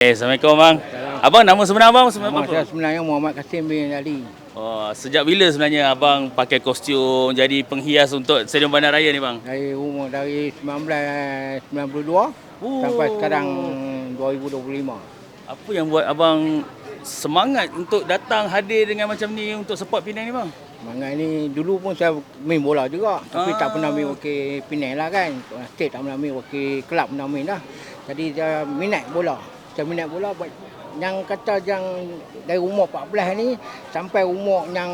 Eh, Assalamualaikum bang. Abang nama sebenar abang sebenarnya Nama apa? saya sebenarnya Muhammad Kasim bin Ali. Oh, sejak bila sebenarnya abang pakai kostum jadi penghias untuk Stadium Bandaraya ni bang? Dari umur dari 1992 Oh. sampai sekarang 2025. Apa yang buat abang semangat untuk datang hadir dengan macam ni untuk support Penang ni bang? Mangat ni dulu pun saya main bola juga tapi Ah. tak pernah main wakil Penang lah kan. State tak pernah main wakil kelab pernah main lah. Jadi saya minat bola. Saya minat bola buat yang kata yang dari umur 14 ni sampai umur yang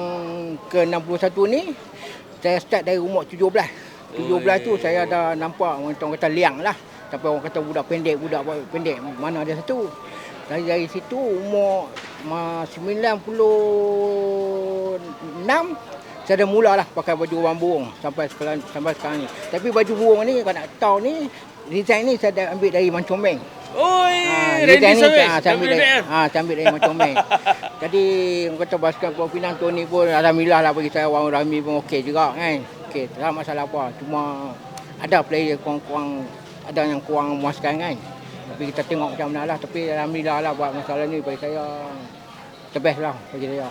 ke 61 ni saya start dari umur 17. 17 tu saya dah nampak orang kata liang lah. Sampai orang kata budak pendek, budak pendek mana ada satu. Dari dari situ umur ma- 96 saya dah mulalah pakai baju orang burung sampai sekarang sampai sekarang ni. Tapi baju burung ni kalau nak tahu ni design ni saya dah ambil dari Mancomeng. Oi, Ha, Randy design ni Savage. ha, saya ambil dari WWF. ha, saya ambil dari Mancomeng. Jadi orang kata basikal Pulau Pinang tu ni pun alhamdulillah lah bagi saya orang Rami pun okey juga kan. Okey, tak ada masalah apa. Cuma ada player kurang-kurang ada yang kurang memuaskan kan. Tapi kita tengok macam mana lah. Tapi alhamdulillah lah buat masalah ni bagi saya the best lah bagi saya.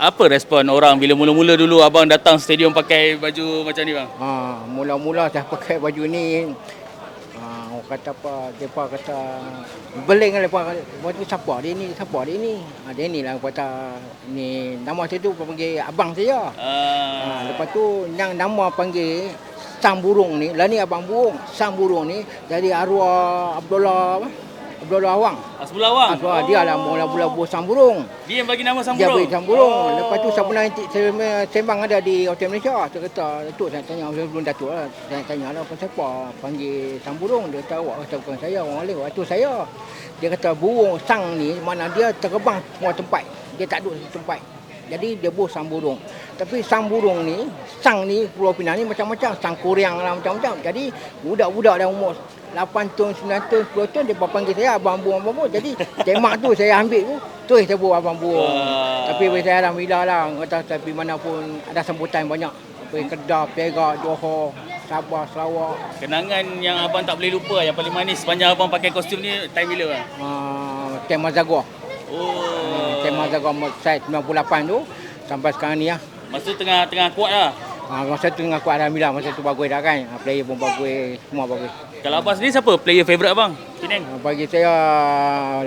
Apa respon orang bila mula-mula dulu abang datang stadium pakai baju macam ni bang? Ha, mula-mula saya pakai baju ni orang kata apa, mereka kata beling lah mereka baju siapa dia ni, siapa dia ni. Ha, dia ni lah kata ni nama saya tu panggil abang saya. Ah, Ha, lepas tu yang nama panggil sang burung ni, lah ni abang burung, sang burung ni dari arwah Abdullah apa? Abdullah Awang. sebelah awang. Arwah dia lah mula-mula buah sang burung. Dia yang bagi nama sang Dia burung. beri sang burung. Oh. Lepas tu saya pernah saya sembang ada di Hotel Malaysia. Dia kata, Datuk saya tanya, saya belum Datuk lah. Saya tanya lah, apa siapa panggil sang burung. Dia kata, awak kata bukan saya, orang lain. Waktu saya. Dia kata, burung sang ni, mana dia terbang semua tempat. Dia tak duduk satu tempat. Jadi dia buah sang burung. Tapi sang burung ni, sang ni Pulau Pinang ni macam-macam. Sang kuriang lah macam-macam. Jadi budak-budak dah umur 8 tahun, 9 tahun, 10 tahun dia panggil saya abang burung, abang burung. Jadi temak tu saya ambil tu, tu saya buat abang burung. Wah. Tapi bagi saya Alhamdulillah lah, kata tapi mana pun ada sambutan banyak. Pergi Kedah, Perak, Johor, Sabah, Sarawak. Kenangan yang abang tak boleh lupa yang paling manis sepanjang abang pakai kostum ni time bila bang? Uh, tema Zagor. Oh. Tema Zagor saya 98 tu sampai sekarang ni lah. Masa tu tengah tengah kuat lah. Uh, masa tu dengan kuat Alhamdulillah, masa tu bagus dah kan. Uh, player pun bagus, semua bagus. Kalau abang sendiri siapa player favourite abang? Penang. Uh, bagi saya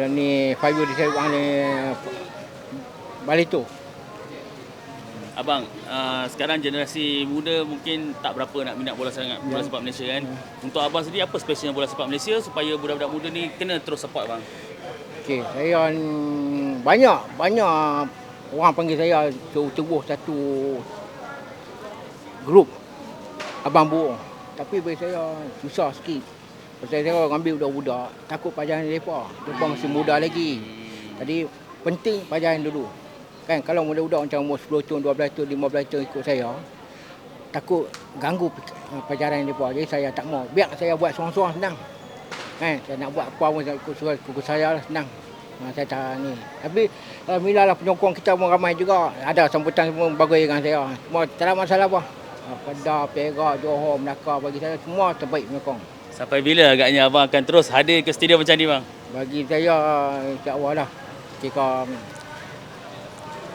ni Fabio di saya ni Balito. Abang, uh, sekarang generasi muda mungkin tak berapa nak minat bola sangat bola sepak Malaysia kan. Untuk abang sendiri apa specialnya bola sepak Malaysia supaya budak-budak muda ni kena terus support abang? Okey, saya mm, banyak banyak orang panggil saya tebuh satu grup abang burung. Tapi bagi saya susah sikit. Pasal saya ambil budak-budak, takut pajaran mereka. Mereka masih muda lagi. Jadi penting pajaran dulu. Kan kalau budak-budak macam umur 10 tahun, 12 tahun, 15 tahun ikut saya, takut ganggu pe- pelajaran mereka. Jadi saya tak mau. Biar saya buat seorang-seorang senang. Kan, saya nak buat apa pun saya ikut suruh ikut saya lah senang. Ha, saya tak ni. Tapi alhamdulillah lah penyokong kita pun ramai juga. Ada sambutan semua bagus dengan saya. Semua tak ada masalah apa. Ha, Kedah, Perak, Johor, Melaka bagi saya semua terbaik penyokong. Sampai bila agaknya abang akan terus hadir ke stadium macam ni bang? Bagi saya insya-Allah lah. Jika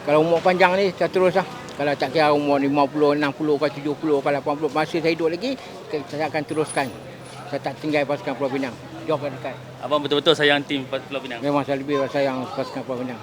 kalau umur panjang ni saya terus lah. Kalau tak kira umur 50, 60 ke 70 ke 80 masih saya hidup lagi, saya akan teruskan. Saya tak tinggal pasukan Pulau Pinang. Jauh dekat. Abang betul-betul sayang tim Pulau Pinang. Memang saya lebih sayang pasukan Pulau Pinang.